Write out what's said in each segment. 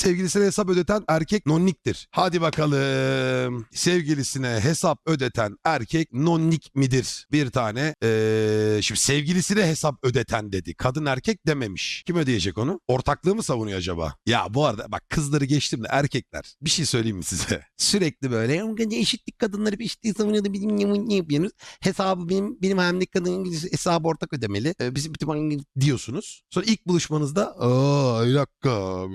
Sevgilisine hesap ödeten erkek nonniktir. Hadi bakalım. Sevgilisine hesap ödeten erkek nonnik midir? Bir tane. Ee, şimdi sevgilisine hesap ödeten dedi. Kadın erkek dememiş. Kim ödeyecek onu? Ortaklığı mı savunuyor acaba? Ya bu arada bak kızları geçtim de erkekler. Bir şey söyleyeyim mi size? Sürekli böyle "Ya eşitlik kadınları bir eşitliği savunuyordu. Bizim ne, yapıyorsunuz? Hesabı benim benim halimdeki kadının hesabı ortak ödemeli. Ee, bizim bütün diyorsunuz. Sonra ilk buluşmanızda aa bir dakika.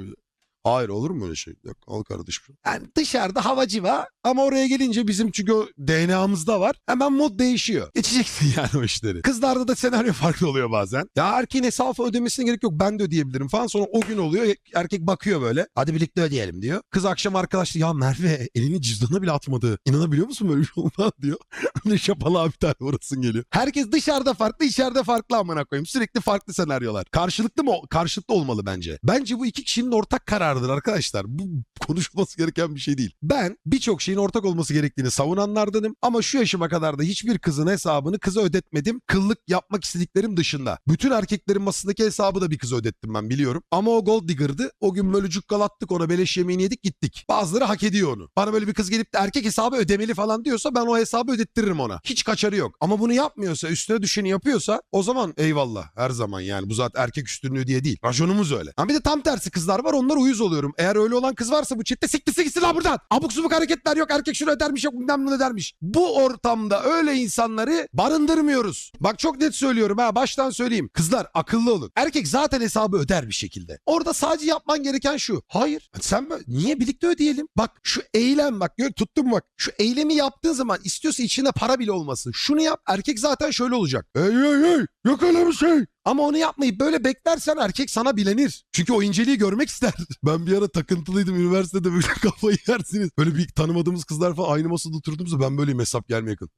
Hayır olur mu öyle şey? Yok al kardeşim. Yani dışarıda havacı var ama oraya gelince bizim çünkü o DNA'mızda var. Hemen mod değişiyor. Geçeceksin yani o işleri. Kızlarda da senaryo farklı oluyor bazen. Ya erkeğin hesabı ödemesine gerek yok ben de ödeyebilirim falan. Sonra o gün oluyor erkek bakıyor böyle. Hadi birlikte ödeyelim diyor. Kız akşam arkadaşlar ya Merve elini cüzdanına bile atmadı. İnanabiliyor musun böyle bir şey olmaz diyor. Öyle şapalı bir tane orasın geliyor. Herkes dışarıda farklı içeride farklı amına koyayım. Sürekli farklı senaryolar. Karşılıklı mı? Karşılıklı olmalı bence. Bence bu iki kişinin ortak kararıdır arkadaşlar. Bu konuşulması gereken bir şey değil. Ben birçok şeyin ortak olması gerektiğini savunanlardanım ama şu yaşıma kadar da hiçbir kızın hesabını kıza ödetmedim. Kıllık yapmak istediklerim dışında. Bütün erkeklerin masasındaki hesabı da bir kıza ödettim ben biliyorum. Ama o gold digger'dı. O gün bölücük galattık ona beleş yemeğini yedik gittik. Bazıları hak ediyor onu. Bana böyle bir kız gelip de erkek hesabı ödemeli falan diyorsa ben o hesabı ödettiririm ona. Hiç kaçarı yok. Ama bunu yapmıyorsa üstüne düşeni yapıyorsa o zaman eyvallah her zaman yani bu zaten erkek üstünlüğü diye değil. Rajonumuz öyle. Ama bir de tam tersi kızlar var onlar uyuz oluyorum. Eğer öyle olan kız varsa bu chatte siktirse gitsin lan buradan. Abuk subuk hareketler yok erkek şunu ödermiş yok bilmem ne ödermiş. Bu ortamda öyle insanları barındırmıyoruz. Bak çok net söylüyorum ha baştan söyleyeyim. Kızlar akıllı olun. Erkek zaten hesabı öder bir şekilde. Orada sadece yapman gereken şu. Hayır sen bö- niye birlikte ödeyelim? Bak şu eylem bak gör tuttum bak. Şu eylemi yaptığın zaman istiyorsa içinde para bile olmasın. Şunu yap erkek zaten şöyle olacak. Ey ey ey yok öyle bir şey. Ama onu yapmayıp böyle beklersen erkek sana bilenir. Çünkü o inceliği görmek ister. Ben bir ara takıntılıydım üniversitede böyle kafayı yersiniz. Böyle bir tanımadığımız kızlar falan aynı masada oturduğumuzda ben böyleyim hesap gelmeye yakın.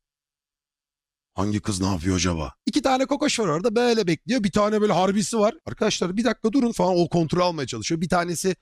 Hangi kız ne yapıyor acaba? İki tane kokoş var orada böyle bekliyor. Bir tane böyle harbisi var. Arkadaşlar bir dakika durun falan o kontrol almaya çalışıyor. Bir tanesi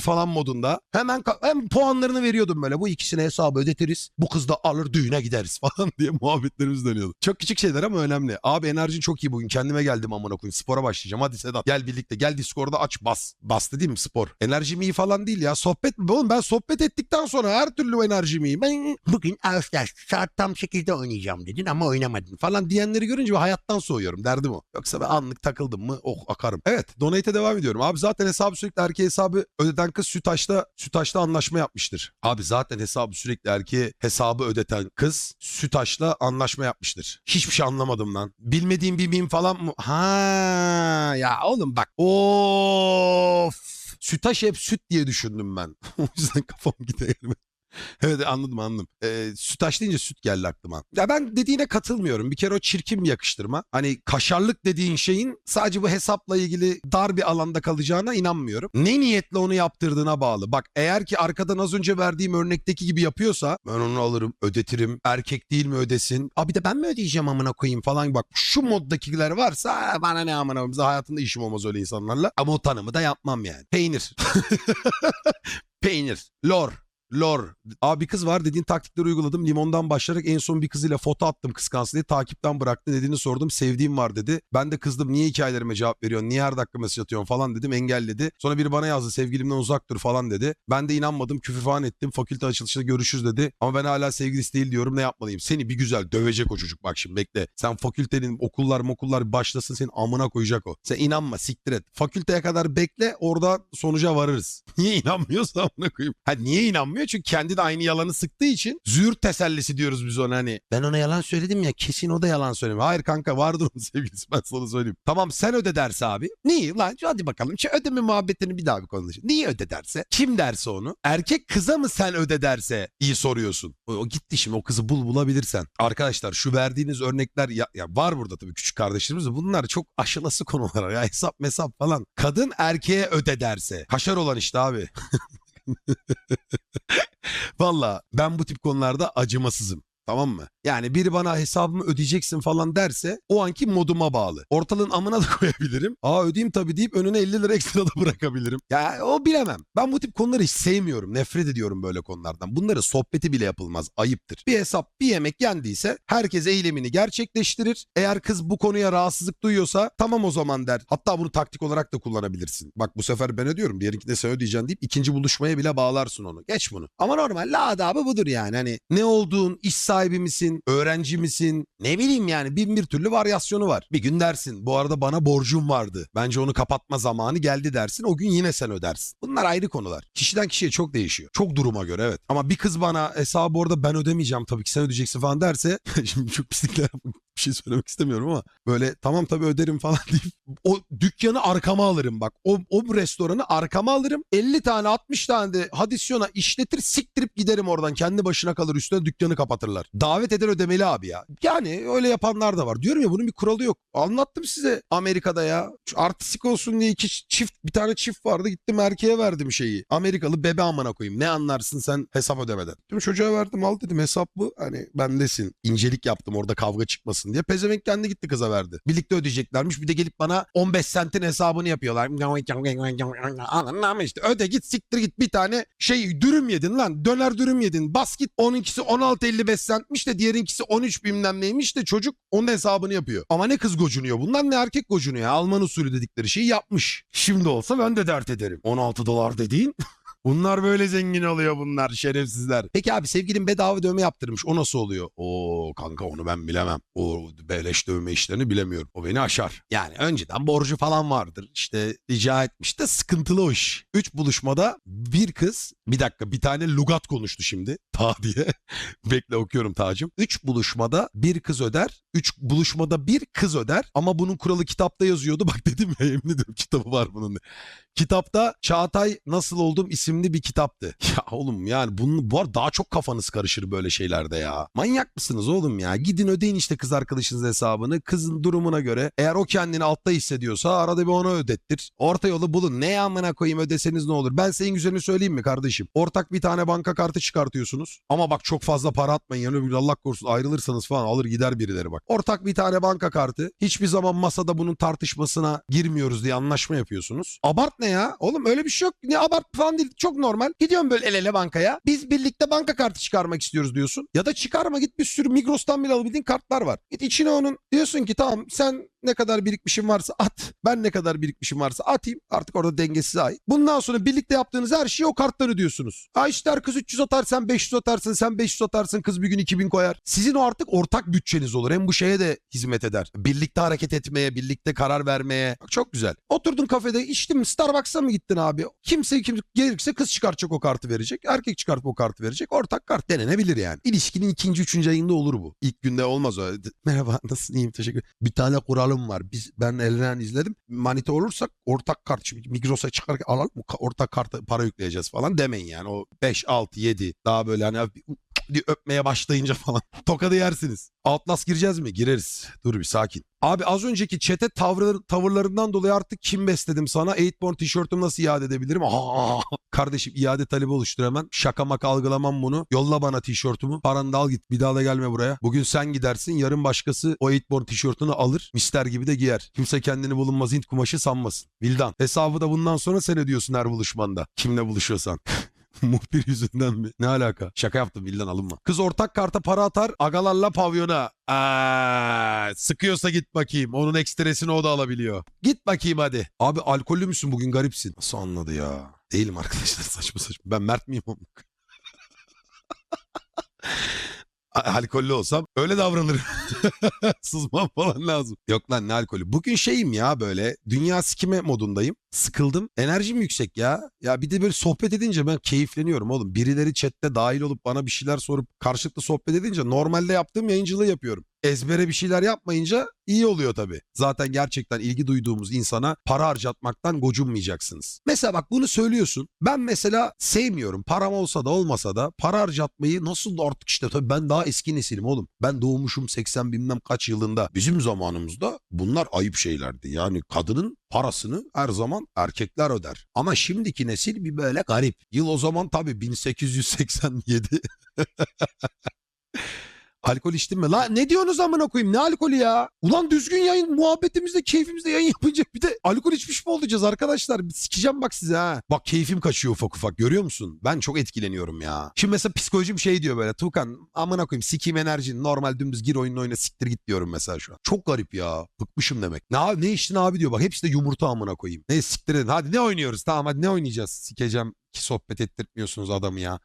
falan modunda. Hemen hem puanlarını veriyordum böyle. Bu ikisine hesabı ödetiriz. Bu kız da alır düğüne gideriz falan diye muhabbetlerimiz dönüyordu. Çok küçük şeyler ama önemli. Abi enerjin çok iyi bugün. Kendime geldim amına koyayım. Spora başlayacağım. Hadi Sedat gel birlikte. Gel Discord'da aç bas. Bastı değil mi spor? Enerjim iyi falan değil ya. Sohbet mi? Oğlum ben sohbet ettikten sonra her türlü enerjim iyi. Ben Bugün Ağustos saat tam 8'de oynayacağım dedin ama oynamadın. falan diyenleri görünce hayattan soğuyorum. Derdim o. Yoksa ben anlık takıldım mı oh akarım. Evet donate'e devam ediyorum. Abi zaten hesabı sürekli erkeğe hesabı ödeten kız Sütaş'ta, Sütaş'ta anlaşma yapmıştır. Abi zaten hesabı sürekli erkeğe hesabı ödeten kız Sütaş'la anlaşma yapmıştır. Hiçbir şey anlamadım lan. Bilmediğim bir meme falan mı? Ha ya oğlum bak. Of. Sütaş hep süt diye düşündüm ben. o yüzden kafam gidiyor. Evet anladım anladım. Ee, sütaş deyince süt geldi aklıma. Ya ben dediğine katılmıyorum. Bir kere o çirkin bir yakıştırma. Hani kaşarlık dediğin şeyin sadece bu hesapla ilgili dar bir alanda kalacağına inanmıyorum. Ne niyetle onu yaptırdığına bağlı. Bak eğer ki arkadan az önce verdiğim örnekteki gibi yapıyorsa ben onu alırım ödetirim. Erkek değil mi ödesin? Abi de ben mi ödeyeceğim amına koyayım falan. Bak şu moddakiler varsa "Aa, bana ne amına koyayım. Hayatımda işim olmaz öyle insanlarla. Ama o tanımı da yapmam yani. Peynir. Peynir. Lor. Lor. Abi bir kız var dediğin taktikleri uyguladım. Limondan başlayarak en son bir kızıyla foto attım kıskansın diye. Takipten bıraktı. Nedenini sordum. Sevdiğim var dedi. Ben de kızdım. Niye hikayelerime cevap veriyorsun? Niye her dakika mesaj atıyorsun falan dedim. Engelledi. Sonra biri bana yazdı. Sevgilimden uzak dur falan dedi. Ben de inanmadım. Küfür falan ettim. Fakülte açılışında görüşürüz dedi. Ama ben hala sevgilisi değil diyorum. Ne yapmalıyım? Seni bir güzel dövecek o çocuk. Bak şimdi bekle. Sen fakültenin okullar mokullar başlasın senin amına koyacak o. Sen inanma siktir et. Fakülteye kadar bekle. Orada sonuca varırız. Niye inanmıyorsa amına koyayım. Ha niye inanmıyor? Çünkü kendi de aynı yalanı sıktığı için züğürt tesellisi diyoruz biz ona hani. Ben ona yalan söyledim ya kesin o da yalan söylemiyor. Hayır kanka vardır onun sevgilisi ben sana söyleyeyim. Tamam sen öde derse abi. Niye lan hadi bakalım şu ödeme muhabbetini bir daha bir konuşalım. Niye öde derse? Kim derse onu? Erkek kıza mı sen öde derse iyi soruyorsun. O, o gitti şimdi o kızı bul bulabilirsen. Arkadaşlar şu verdiğiniz örnekler ya, ya var burada tabii küçük kardeşlerimiz de bunlar çok aşılası konular ya hesap mesap falan. Kadın erkeğe öde derse. Kaşar olan işte abi. Valla ben bu tip konularda acımasızım. Tamam mı? Yani biri bana hesabımı ödeyeceksin falan derse o anki moduma bağlı. Ortalığın amına da koyabilirim. Aa ödeyeyim tabii deyip önüne 50 lira ekstra da bırakabilirim. Ya o bilemem. Ben bu tip konuları hiç sevmiyorum. Nefret ediyorum böyle konulardan. Bunları sohbeti bile yapılmaz. Ayıptır. Bir hesap bir yemek yendiyse herkes eylemini gerçekleştirir. Eğer kız bu konuya rahatsızlık duyuyorsa tamam o zaman der. Hatta bunu taktik olarak da kullanabilirsin. Bak bu sefer ben ödüyorum. Diğerinkinde sen ödeyeceksin deyip ikinci buluşmaya bile bağlarsın onu. Geç bunu. Ama normal la adabı budur yani. Hani ne olduğun, iş sahibi misin, öğrenci misin? Ne bileyim yani bin bir türlü varyasyonu var. Bir gün dersin bu arada bana borcum vardı. Bence onu kapatma zamanı geldi dersin. O gün yine sen ödersin. Bunlar ayrı konular. Kişiden kişiye çok değişiyor. Çok duruma göre evet. Ama bir kız bana hesabı orada ben ödemeyeceğim tabii ki sen ödeyeceksin falan derse şimdi çok pislikler bir şey söylemek istemiyorum ama böyle tamam tabii öderim falan deyip o dükkanı arkama alırım bak. O, o restoranı arkama alırım. 50 tane 60 tane de hadisyona işletir siktirip giderim oradan. Kendi başına kalır üstüne dükkanı kapatırlar. Davet eden ödemeli abi ya. Yani öyle yapanlar da var. Diyorum ya bunun bir kuralı yok. Anlattım size Amerika'da ya. Şu artistik olsun diye iki çift bir tane çift vardı. Gittim erkeğe verdim şeyi. Amerikalı bebe amına koyayım. Ne anlarsın sen hesap ödemeden. Dedim çocuğa verdim al dedim hesap bu. Hani bendesin. İncelik yaptım orada kavga çıkmasın diye. Pezevenk kendi gitti kıza verdi. Birlikte ödeyeceklermiş. Bir de gelip bana 15 sentin hesabını yapıyorlar. Anladın işte öde git siktir git bir tane şey dürüm yedin lan. Döner dürüm yedin. Bas git onunkisi 16.55 centmiş de diğerinkisi 13 bilmem neymiş de çocuk onun hesabını yapıyor. Ama ne kız gocunuyor bundan ne erkek gocunuyor. Alman usulü dedikleri şeyi yapmış. Şimdi olsa ben de dert ederim. 16 dolar dediğin Bunlar böyle zengin oluyor bunlar şerefsizler. Peki abi sevgilim bedava dövme yaptırmış. O nasıl oluyor? Oo kanka onu ben bilemem. O beleş dövme işlerini bilemiyorum. O beni aşar. Yani önceden borcu falan vardır. İşte rica etmiş de sıkıntılı o iş. Üç buluşmada bir kız bir dakika bir tane lugat konuştu şimdi. Ta diye. Bekle okuyorum Tacım. Üç buluşmada bir kız öder. Üç buluşmada bir kız öder. Ama bunun kuralı kitapta yazıyordu. Bak dedim ya yemin ediyorum kitabı var bunun. Kitapta Çağatay Nasıl Oldum isimli bir kitaptı. Ya oğlum yani bunun, bu arada daha çok kafanız karışır böyle şeylerde ya. Manyak mısınız oğlum ya? Gidin ödeyin işte kız arkadaşınız hesabını. Kızın durumuna göre eğer o kendini altta hissediyorsa arada bir ona ödettir. Orta yolu bulun. Ne amına koyayım ödeseniz ne olur? Ben senin güzelini söyleyeyim mi kardeşim? Ortak bir tane banka kartı çıkartıyorsunuz. Ama bak çok fazla para atmayın. Yani Allah korusun ayrılırsanız falan alır gider birileri bak. Ortak bir tane banka kartı. Hiçbir zaman masada bunun tartışmasına girmiyoruz diye anlaşma yapıyorsunuz. Abart ya? Oğlum öyle bir şey yok. Ne abart falan değil. Çok normal. Gidiyorsun böyle el ele bankaya. Biz birlikte banka kartı çıkarmak istiyoruz diyorsun. Ya da çıkarma git bir sürü Migros'tan bile alabildiğin kartlar var. Git içine onun diyorsun ki tamam sen ne kadar birikmişim varsa at. Ben ne kadar birikmişim varsa atayım. Artık orada dengesiz ait. Bundan sonra birlikte yaptığınız her şeyi o karttan ödüyorsunuz. Ha işte kız 300 atar sen 500 atarsın sen 500 atarsın kız bir gün 2000 koyar. Sizin o artık ortak bütçeniz olur. Hem bu şeye de hizmet eder. Birlikte hareket etmeye, birlikte karar vermeye. Bak çok güzel. Oturdun kafede içtin Starbucks'a mı gittin abi? Kimse kim gelirse kız çıkartacak o kartı verecek. Erkek çıkartıp o kartı verecek. Ortak kart denenebilir yani. İlişkinin ikinci, üçüncü ayında olur bu. İlk günde olmaz o. Merhaba nasılsın iyiyim teşekkür Bir tane kuralım var. Biz ben elden izledim. Manita olursak ortak kart. Şimdi Migros'a çıkarken alalım? Ortak kartı para yükleyeceğiz falan demeyin yani. O 5, 6, 7 daha böyle hani diye öpmeye başlayınca falan tokadı yersiniz. Outlast gireceğiz mi? Gireriz. Dur bir sakin. Abi az önceki çete tavrı, tavırlarından dolayı artık kim besledim sana? 8born tişörtümü nasıl iade edebilirim? Aa, kardeşim iade talebi oluştur hemen. Şaka maka algılamam bunu. Yolla bana tişörtümü. Paranı da al git. Bir daha da gelme buraya. Bugün sen gidersin. Yarın başkası o 8born tişörtünü alır. Mister gibi de giyer. Kimse kendini bulunmaz Hint kumaşı sanmasın. Vildan. Hesabı da bundan sonra sen ödüyorsun her buluşmanda. Kimle buluşuyorsan. Muhbir yüzünden mi? Ne alaka? Şaka yaptım Vildan alınma. Kız ortak karta para atar agalarla pavyona. Aa, sıkıyorsa git bakayım. Onun ekstresini o da alabiliyor. Git bakayım hadi. Abi alkollü müsün bugün garipsin. Nasıl anladı ya? Değilim arkadaşlar saçma saçma. Ben Mert miyim? A- alkollü olsam öyle davranırım. Sızmam falan lazım. Yok lan ne alkolü. Bugün şeyim ya böyle dünya sikime modundayım. Sıkıldım. Enerjim yüksek ya. Ya bir de böyle sohbet edince ben keyifleniyorum oğlum. Birileri chatte dahil olup bana bir şeyler sorup karşılıklı sohbet edince normalde yaptığım yayıncılığı yapıyorum. Ezbere bir şeyler yapmayınca iyi oluyor tabii. Zaten gerçekten ilgi duyduğumuz insana para harcatmaktan gocunmayacaksınız. Mesela bak bunu söylüyorsun. Ben mesela sevmiyorum. Param olsa da olmasa da para harcatmayı nasıl da artık işte tabii ben daha eski nesilim oğlum. Ben doğmuşum 80 bilmem kaç yılında. Bizim zamanımızda bunlar ayıp şeylerdi. Yani kadının parasını her zaman erkekler öder. Ama şimdiki nesil bir böyle garip. Yıl o zaman tabii 1887. Alkol içtin mi? La ne diyorsunuz amına koyayım? Ne alkolü ya? Ulan düzgün yayın muhabbetimizde keyfimizde yayın yapınca bir de alkol içmiş mi olacağız arkadaşlar? Bir sikeceğim bak size ha. Bak keyfim kaçıyor ufak ufak görüyor musun? Ben çok etkileniyorum ya. Şimdi mesela psikolojim şey diyor böyle. Tukan amına koyayım sikeyim enerjin. Normal dümdüz gir oyunun oyna siktir git diyorum mesela şu an. Çok garip ya. Bıkmışım demek. Ne, ne içtin abi diyor. Bak hepsi de yumurta amına koyayım. Ne siktir edin. Hadi ne oynuyoruz? Tamam hadi ne oynayacağız? Sikeceğim ki sohbet ettirtmiyorsunuz adamı ya.